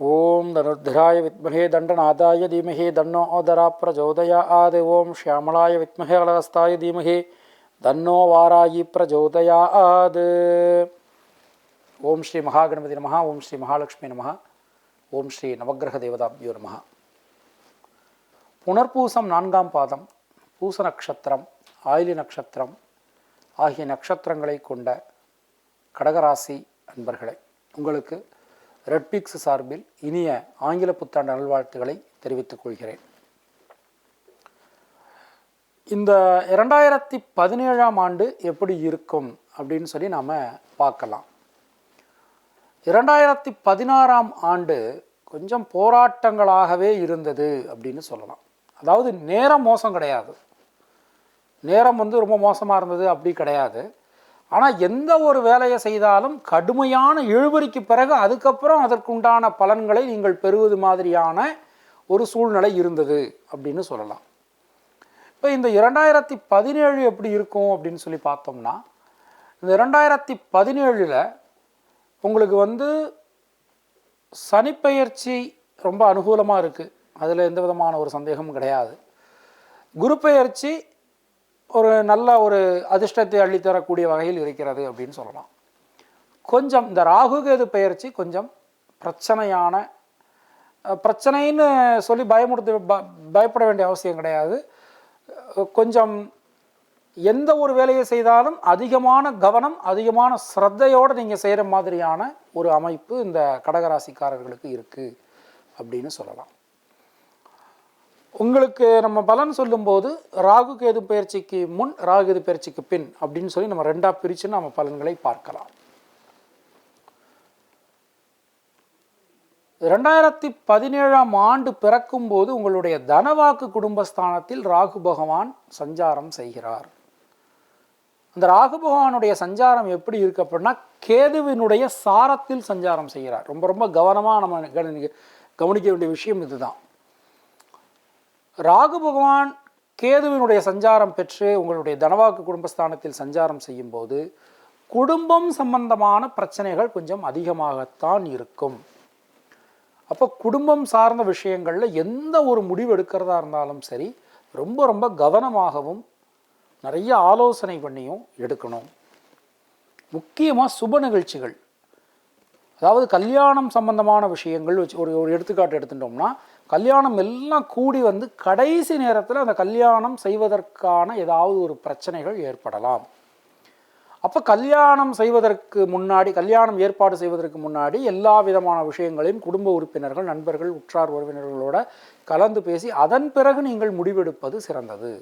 ஓம் தனுர்திராய வித்மகே தண்டநாதாய தீமகே தன்னோதரா பிரஜோதயா ஆது. ஓம் ஷியாமலாய வித்மகே அலகஸ்தாய தீமகே தன்னோ வாராயி பிரஜோதயாத் ஓம் ஸ்ரீ மகாகணபதி நமஹ ஓம் ஸ்ரீ மகாலட்சுமி நமஹ ஓம் ஸ்ரீ நவக்கிரக தேவதாபியோ நமஹ. புனர்பூசம் நான்காம் பாதம் பூச நட்சத்திரம் ஆயிலி நட்சத்திரம் ஆகிய நட்சத்திரங்களை கொண்ட கடகராசி அன்பர்களே உங்களுக்கு ரெட்பிக்ஸ் சார்பில் இனிய ஆங்கில புத்தாண்டு நல்வாழ்த்துக்களை தெரிவித்துக் கொள்கிறேன். இந்த இரண்டாயிரத்தி பதினேழாம் ஆண்டு எப்படி இருக்கும் அப்படின்னு சொல்லி நாம் பார்க்கலாம். இரண்டாயிரத்தி பதினாறாம் ஆண்டு கொஞ்சம் போராட்டங்களாகவே இருந்தது அப்படின்னு சொல்லலாம். அதாவது நேரம் மோசம் கிடையாது. நேரம் வந்து ரொம்ப மோசமாக இருந்தது அப்படி கிடையாது. ஆனால் எந்த ஒரு வேலையை செய்தாலும் கடுமையான இழுபறிக்கு பிறகு அதுக்கப்புறம் அதற்குண்டான பலன்களை நீங்கள் பெறுவது மாதிரியான ஒரு சூழ்நிலை இருந்தது அப்படின்னு சொல்லலாம். இப்போ இந்த இரண்டாயிரத்தி பதினேழு எப்படி இருக்கும் அப்படின்னு சொல்லி பார்த்தோம்னா இந்த இரண்டாயிரத்தி பதினேழில் உங்களுக்கு வந்து சனிப்பெயர்ச்சி ரொம்ப அனுகூலமாக இருக்குது அதில் எந்த விதமான ஒரு சந்தேகமும் கிடையாது. குரு பெயர்ச்சி ஒரு நல்ல ஒரு அதிர்ஷ்டத்தை அள்ளித்தரக்கூடிய வகையில் இருக்கிறது அப்படின்னு சொல்லலாம். கொஞ்சம் இந்த ராகுகேது பெயர்ச்சி கொஞ்சம் பிரச்சனையான பிரச்சனைன்னு சொல்லி பயமுடுத்த ப- பயப்பட வேண்டிய அவசியம் கிடையாது. கொஞ்சம் எந்த ஒரு வேலையை செய்தாலும் அதிகமான கவனம் அதிகமான ஸ்ரத்தையோடு நீங்கள் செய்கிற மாதிரியான ஒரு அமைப்பு இந்த கடகராசிக்காரர்களுக்கு இருக்குது அப்படின்னு சொல்லலாம். உங்களுக்கு நம்ம பலன் சொல்லும்போது ராகு கேது பயிற்சிக்கு முன் ராகு கேது பயிற்சிக்கு பின் அப்படின்னு சொல்லி நம்ம ரெண்டாக பிரித்து நம்ம பலன்களை பார்க்கலாம். ரெண்டாயிரத்தி பதினேழாம் ஆண்டு பிறக்கும்போது உங்களுடைய தனவாக்கு குடும்பஸ்தானத்தில் ராகு பகவான் சஞ்சாரம் செய்கிறார். அந்த ராகு பகவானுடைய சஞ்சாரம் எப்படி இருக்கு அப்படின்னா கேதுவினுடைய சாரத்தில் சஞ்சாரம் செய்கிறார். ரொம்ப ரொம்ப கவனமாக நம்ம கவனி- கவனிக்க வேண்டிய விஷயம் இதுதான். ராகு பகவான் கேதுவினுடைய சஞ்சாரம் பெற்று உங்களுடைய தனவாக்கு குடும்பஸ்தானத்தில் சஞ்சாரம் செய்யும்போது குடும்பம் சம்பந்தமான பிரச்சனைகள் கொஞ்சம் அதிகமாகத்தான் இருக்கும். அப்போ குடும்பம் சார்ந்த விஷயங்களில் எந்த ஒரு முடிவு எடுக்கிறதா இருந்தாலும் சரி ரொம்ப ரொம்ப கவனமாகவும் நிறைய ஆலோசனை பண்ணியும் எடுக்கணும். முக்கியமாக சுப நிகழ்ச்சிகள். அதாவது கல்யாணம் சம்பந்தமான விஷயங்கள் வச்சு ஒரு ஒரு எடுத்துக்காட்டு எடுத்துட்டோம்னா கல்யாணம் எல்லாம் கூடி வந்து கடைசி நேரத்தில் அந்த கல்யாணம் செய்வதற்கான ஏதாவது ஒரு பிரச்சனைகள் ஏற்படலாம். அப்போ கல்யாணம் செய்வதற்கு முன்னாடி கல்யாணம் ஏற்பாடு செய்வதற்கு முன்னாடி எல்லா விதமான விஷயங்களையும் குடும்ப உறுப்பினர்கள் நண்பர்கள் உற்றார் உறவினர்களோட கலந்து பேசி அதன் பிறகு நீங்கள் முடிவெடுப்பது சிறந்தது.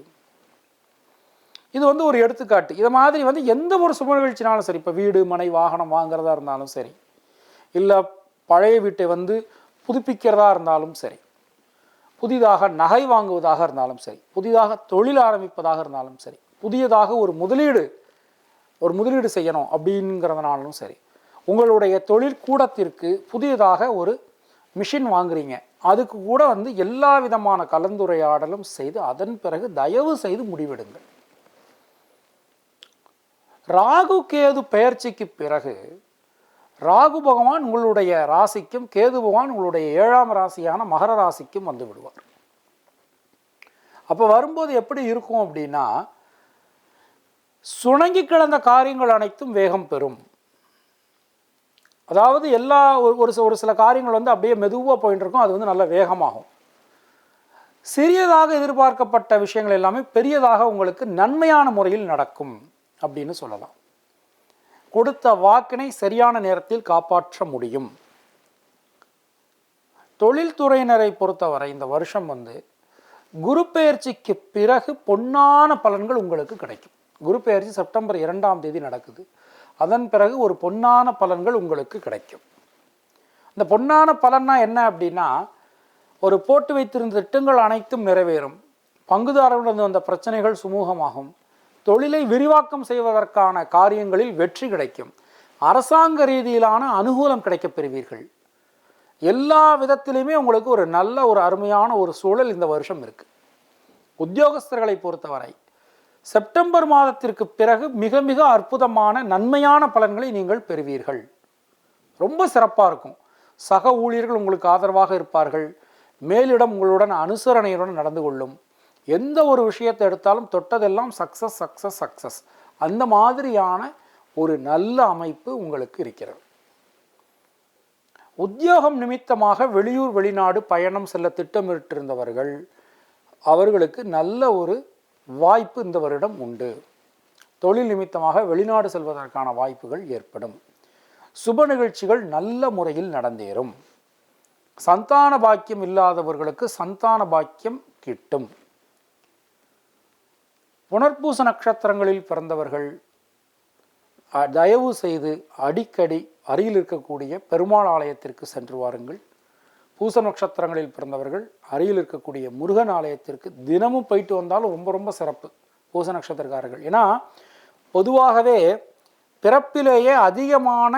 இது வந்து ஒரு எடுத்துக்காட்டு. இது மாதிரி வந்து எந்த ஒரு சுப நிகழ்ச்சினாலும் சரி இப்போ வீடு மனை வாகனம் வாங்குறதா இருந்தாலும் சரி இல்லை பழைய வீட்டை வந்து புதுப்பிக்கிறதா இருந்தாலும் சரி புதிதாக நகை வாங்குவதாக இருந்தாலும் சரி புதிதாக தொழில் ஆரம்பிப்பதாக இருந்தாலும் சரி புதியதாக ஒரு முதலீடு ஒரு முதலீடு செய்யணும் அப்படிங்கிறதுனாலும் சரி உங்களுடைய தொழில் கூடத்திற்கு புதியதாக ஒரு மிஷின் வாங்குறீங்க. அதுக்கு கூட வந்து எல்லா விதமான கலந்துரையாடலும் செய்து அதன் பிறகு தயவு செய்து முடிவெடுங்கள். ராகு கேது பெயர்ச்சிக்கு பிறகு ராகு பகவான் உங்களுடைய ராசிக்கும் கேது பகவான் உங்களுடைய ஏழாம் ராசியான மகர ராசிக்கும் வந்து விடுவார். அப்போ வரும்போது எப்படி இருக்கும் அப்படின்னா சுணங்கி கிடந்த காரியங்கள் அனைத்தும் வேகம் பெறும். அதாவது எல்லா ஒரு- ஒரு ஒரு சில காரியங்கள் வந்து அப்படியே மெதுவாக போயிட்டு இருக்கும் அது வந்து நல்ல வேகமாகும். சிறியதாக எதிர்பார்க்கப்பட்ட விஷயங்கள் எல்லாமே பெரியதாக உங்களுக்கு நன்மையான முறையில் நடக்கும் அப்படின்னு சொல்லலாம். கொடுத்த வாக்கினை சரியான நேரத்தில் காப்பாற்ற முடியும். தொழில்துறையினரை பொறுத்தவரை இந்த வருஷம் வந்து குரு பெயர்ச்சிக்கு பிறகு பொன்னான பலன்கள் உங்களுக்கு கிடைக்கும். குரு பெயர்ச்சி செப்டம்பர் இரண்டாம் தேதி நடக்குது. அதன் பிறகு ஒரு பொன்னான பலன்கள் உங்களுக்கு கிடைக்கும். இந்த பொன்னான பலன்னா என்ன அப்படின்னா ஒரு போட்டு வைத்திருந்த திட்டங்கள் அனைத்தும் நிறைவேறும். பங்குதாரர்களிடம் வந்த பிரச்சனைகள் சுமூகமாகும். தொழிலை விரிவாக்கம் செய்வதற்கான காரியங்களில் வெற்றி கிடைக்கும். அரசாங்க ரீதியிலான அனுகூலம் கிடைக்கப் பெறுவீர்கள். எல்லா விதத்திலையுமே உங்களுக்கு ஒரு நல்ல ஒரு அருமையான ஒரு சூழல் இந்த வருஷம் இருக்குது உத்தியோகஸ்தர்களை பொறுத்தவரை செப்டம்பர் மாதத்திற்கு பிறகு மிக மிக அற்புதமான நன்மையான பலன்களை நீங்கள் பெறுவீர்கள். ரொம்ப சிறப்பாக இருக்கும். சக ஊழியர்கள் உங்களுக்கு ஆதரவாக இருப்பார்கள். மேலிடம் உங்களுடன் அனுசரணையுடன் நடந்து கொள்ளும். எந்த ஒரு விஷயத்தை எடுத்தாலும் தொட்டதெல்லாம் சக்ஸஸ் சக்ஸஸ் சக்ஸஸ் அந்த மாதிரியான ஒரு நல்ல அமைப்பு உங்களுக்கு இருக்கிறது. உத்தியோகம் நிமித்தமாக வெளியூர் வெளிநாடு பயணம் செல்ல திட்டமிட்டிருந்தவர்கள் அவர்களுக்கு நல்ல ஒரு வாய்ப்பு இந்த வருடம் உண்டு. தொழில் நிமித்தமாக வெளிநாடு செல்வதற்கான வாய்ப்புகள் ஏற்படும். சுப நிகழ்ச்சிகள் நல்ல முறையில் நடந்தேறும். சந்தான பாக்கியம் இல்லாதவர்களுக்கு சந்தான பாக்கியம் கிட்டும். புனர்பூச நட்சத்திரங்களில் பிறந்தவர்கள் தயவு செய்து அடிக்கடி அருகில் இருக்கக்கூடிய பெருமாள் ஆலயத்திற்கு சென்று வாருங்கள். பூச நட்சத்திரங்களில் பிறந்தவர்கள் அருகில் இருக்கக்கூடிய முருகன் ஆலயத்திற்கு தினமும் போயிட்டு வந்தாலும் ரொம்ப ரொம்ப சிறப்பு பூச நட்சத்திரக்காரர்கள். ஏன்னா பொதுவாகவே பிறப்பிலேயே அதிகமான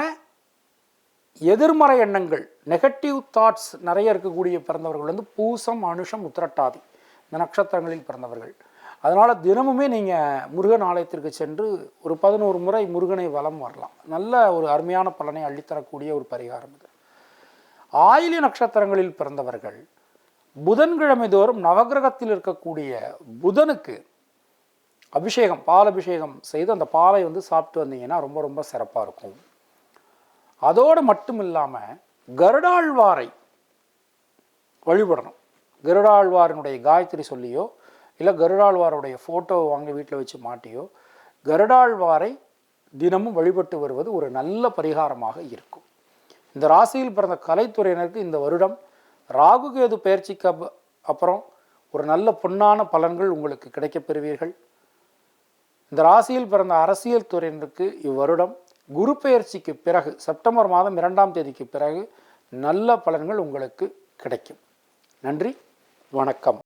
எதிர்மறை எண்ணங்கள் நெகட்டிவ் தாட்ஸ் நிறைய இருக்கக்கூடிய பிறந்தவர்கள் வந்து பூசம் அனுஷம் உத்திரட்டாதி இந்த நட்சத்திரங்களில் பிறந்தவர்கள். அதனால் தினமுமே நீங்கள் முருகன் ஆலயத்திற்கு சென்று ஒரு பதினோரு முறை முருகனை வலம் வரலாம். நல்ல ஒரு அருமையான பலனை அள்ளித்தரக்கூடிய ஒரு பரிகாரம் இது. ஆயிலி நட்சத்திரங்களில் பிறந்தவர்கள் புதன்கிழமை தோறும் நவகிரகத்தில் இருக்கக்கூடிய புதனுக்கு அபிஷேகம் பால் அபிஷேகம் செய்து அந்த பாலை வந்து சாப்பிட்டு வந்தீங்கன்னா ரொம்ப ரொம்ப சிறப்பாக இருக்கும். அதோடு மட்டும் இல்லாமல் கருடாழ்வாரை வழிபடணும். கருடாழ்வாரினுடைய காயத்ரி சொல்லியோ இல்லை கருடாழ்வாருடைய ஃபோட்டோவை வாங்கி வீட்டில் வச்சு மாட்டியோ கருடாழ்வாரை தினமும் வழிபட்டு வருவது ஒரு நல்ல பரிகாரமாக இருக்கும். இந்த ராசியில் பிறந்த கலைத்துறையினருக்கு இந்த வருடம் ராகுகேது பயிற்சிக்கு அப்- அப்புறம் ஒரு நல்ல பொன்னான பலன்கள் உங்களுக்கு கிடைக்கப் பெறுவீர்கள். இந்த ராசியில் பிறந்த அரசியல் துறையினருக்கு இவ்வருடம் குரு பெயர்ச்சிக்கு பிறகு செப்டம்பர் மாதம் இரண்டாம் தேதிக்கு பிறகு நல்ல பலன்கள் உங்களுக்கு கிடைக்கும். நன்றி வணக்கம்.